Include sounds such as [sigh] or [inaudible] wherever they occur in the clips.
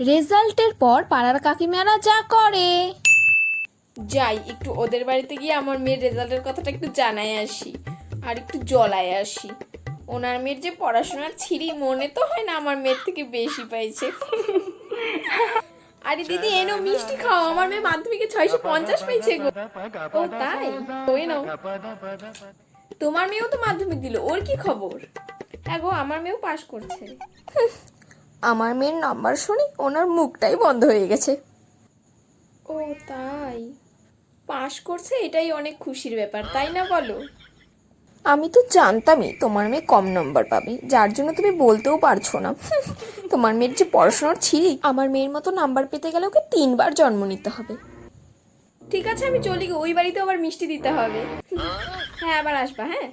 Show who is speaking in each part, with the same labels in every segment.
Speaker 1: রেজাল্টের পর পাড়ার কাকিমারা যা করে।
Speaker 2: যাই, একটু ওদের বাড়িতে গিয়ে আমার মেয়ের রেজাল্টের কথাটা একটু জানাই আসি, আর একটু জলায় আসি। ওনার মেয়ের যে পড়াশোনার ছিঁড়ি মনে তো হয় না আমার মেয়ের থেকে বেশি পাইছে। আরে দিদি, এনো মিষ্টি খাও, আমার মেয়ে মাধ্যমিকে ছয়শো পঞ্চাশ পেয়েছে গো। ও, তাই? ওই নাও। তোমার মেয়েও তো মাধ্যমিক দিল, ওর কি খবর? হ্যাঁ গো, আমার মেয়েও পাশ করছে।
Speaker 1: আমার মেয়ের নাম্বার শুনি ওনার মুখটাই বন্ধ হয়ে গেছে।
Speaker 2: ও তাই? পাশ করছে এটাই অনেক খুশির ব্যাপার তাই না বলো?
Speaker 1: আমি তো জানতামই তোমার মেয়ে কম নম্বর পাবে যার জন্য তুমি বলতেও পারছ না। [laughs] তোমার মেয়ের যে পড়াশোনার ছিলি আমার মেয়ের মতো নাম্বার পেতে গেলে ওকে তিনবার জন্ম নিতে হবে।
Speaker 2: ঠিক আছে আমি চলি গো ওই বাড়িতে আবার মিষ্টি দিতে হবে। হ্যাঁ আবার আসবা হ্যাঁ?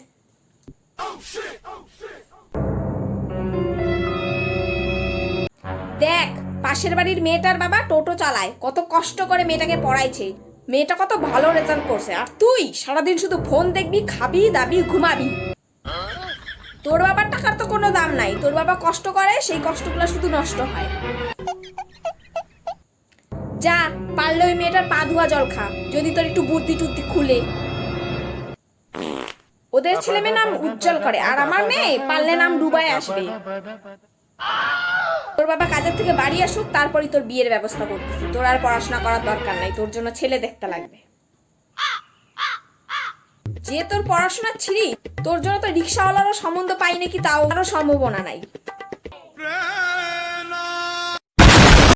Speaker 2: দেখ, পাশের বাড়ির মেয়েটার বাবা টোটো চালায়। কত কষ্ট করে মেয়েটাকে পড়াইছে। মেয়েটা কত ভালো রেজাল্ট করছে। আর তুই সারাদিন শুধু ফোন দেখবি, খাবি, দাবি, ঘুমাবি। তোর বাবার টাকার তো কোনো দাম নাই। তোর বাবা কষ্ট করে, সেই কষ্টগুলো শুধু নষ্ট হয়। যা, পারলে ওই মেয়েটার পা ধোয়া জল খা। যদি তোর একটু বুদ্ধি টুদ্ধি খুলে। ওদের ছেলে মেয়ে নাম উজ্জ্বল করে। আর আমার মেয়ে পারলে নাম ডুবাই আসবে। তোর বাবা কাজের থেকে বাড়ি আসুক, তারপরই তোর বিয়ের ব্যবস্থা করতেছি। তোর আর পড়াশোনা করার দরকার নাই, তোর জন্য ছেলে দেখতে লাগবে। যে তোর পড়াশোনা ছিড়ি, তোর জন্য তো রিক্সাওয়ালারও সম্বন্ধ পাই নাকি, তাও কারও সম্ভাবনা নাই।